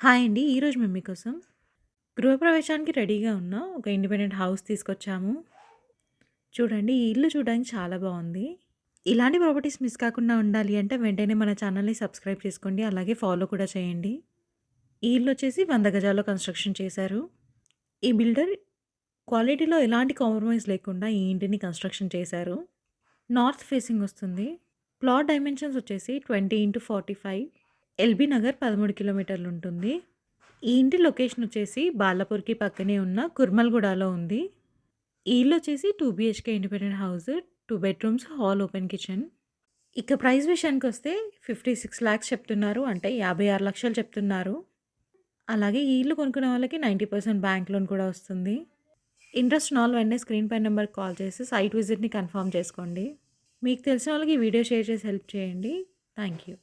Hi అండి. ఈరోజు మేము మీకోసం గృహప్రవేశానికి రెడీగా ఉన్న ఒక ఇండిపెండెంట్ హౌస్ తీసుకొచ్చాము. చూడండి ఈ ఇల్లు చూడడానికి చాలా బాగుంది ఇలాంటి ప్రాపర్టీస్ మిస్ కాకుండా ఉండాలి అంటే వెంటనే మన ఛానల్‌ని సబ్స్క్రైబ్ చేసుకోండి. అలాగే ఫాలో కూడా చేయండి. ఈ ఇల్లు వచ్చేసి వంద గజాల్లో కన్‌స్ట్రక్షన్ చేశారు. ఈ బిల్డర్ క్వాలిటీలో ఎలాంటి కాంప్రమైజ్ లేకుండా ఈ ఇంటిని కన్‌స్ట్రక్షన్ చేశారు. నార్త్ ఫేసింగ్ వస్తుంది. ప్లాట్ డైమెన్షన్స్ వచ్చేసి 20/45 ఎల్బీ నగర్ 13 కిలోమీటర్లు ఉంటుంది. ఈ ఇంటి లొకేషన్ వచ్చేసి బాలాపూర్‌కి పక్కనే ఉన్న కుర్మల్‌గూడలో ఉంది. ఈ ఇల్లు వచ్చేసి two BHK independent house. Two bedrooms, hall, open kitchen. ఇక ప్రైస్ విషయానికి వస్తే ఫిఫ్టీ సిక్స్ ల్యాక్స్ చెప్తున్నారు. అంటే యాభై ఆరు లక్షలు చెప్తున్నారు. అలాగే ఈ ఇల్లు కొనుక్కునే వాళ్ళకి 90% బ్యాంక్ లోన్ కూడా వస్తుంది. ఇంట్రెస్ట్ నాల్ వెంటనే స్క్రీన్ పై నెంబర్ కాల్ చేసి సైట్ విజిట్‌ని కన్ఫర్మ్ చేసుకోండి. మీకు తెలిసిన వాళ్ళకి ఈ వీడియో షేర్ చేసి హెల్ప్ చేయండి. Thank you.